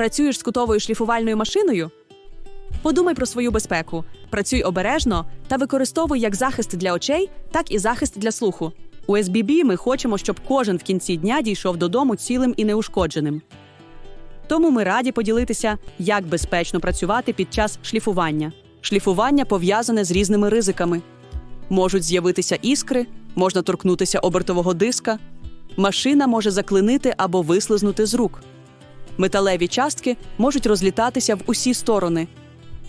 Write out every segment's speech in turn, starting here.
Працюєш з кутовою шліфувальною машиною? Подумай про свою безпеку, працюй обережно та використовуй як захист для очей, так і захист для слуху. У SBB ми хочемо, щоб кожен в кінці дня дійшов додому цілим і неушкодженим. Тому ми раді поділитися, як безпечно працювати під час шліфування. Шліфування пов'язане з різними ризиками. Можуть з'явитися іскри, можна торкнутися обертового диска, машина може заклинити або вислизнути з рук. Металеві частки можуть розлітатися в усі сторони,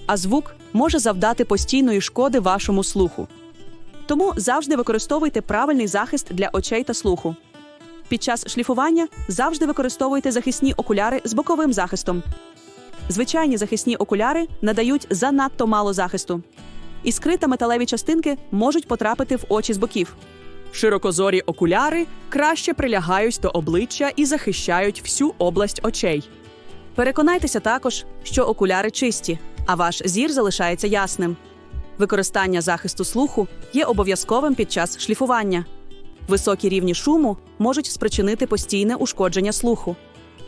а звук може завдати постійної шкоди вашому слуху. Тому завжди використовуйте правильний захист для очей та слуху. Під час шліфування завжди використовуйте захисні окуляри з боковим захистом. Звичайні захисні окуляри надають занадто мало захисту. Іскри та металеві частинки можуть потрапити в очі з боків. Широкозорі окуляри краще прилягають до обличчя і захищають всю область очей. Переконайтеся також, що окуляри чисті, а ваш зір залишається ясним. Використання захисту слуху є обов'язковим під час шліфування. Високі рівні шуму можуть спричинити постійне ушкодження слуху.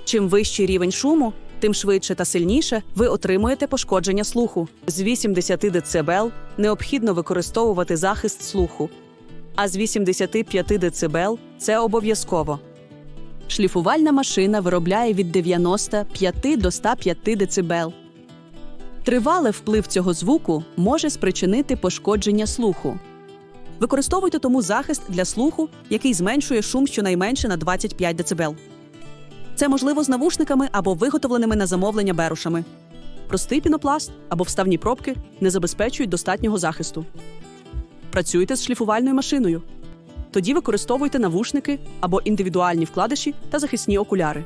Чим вищий рівень шуму, тим швидше та сильніше ви отримуєте пошкодження слуху. З 80 дБ необхідно використовувати захист слуху, а з 85 дБ це обов'язково. Шліфувальна машина виробляє від 95 до 105 дБ. Тривалий вплив цього звуку може спричинити пошкодження слуху. Використовуйте тому захист для слуху, який зменшує шум щонайменше на 25 дБ. Це можливо з навушниками або виготовленими на замовлення берушами. Простий пінопласт або вставні пробки не забезпечують достатнього захисту. Працюйте з шліфувальною машиною. Тоді використовуйте навушники або індивідуальні вкладиші та захисні окуляри.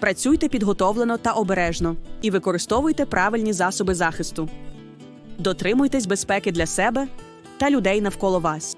Працюйте підготовлено та обережно і використовуйте правильні засоби захисту. Дотримуйтесь безпеки для себе та людей навколо вас.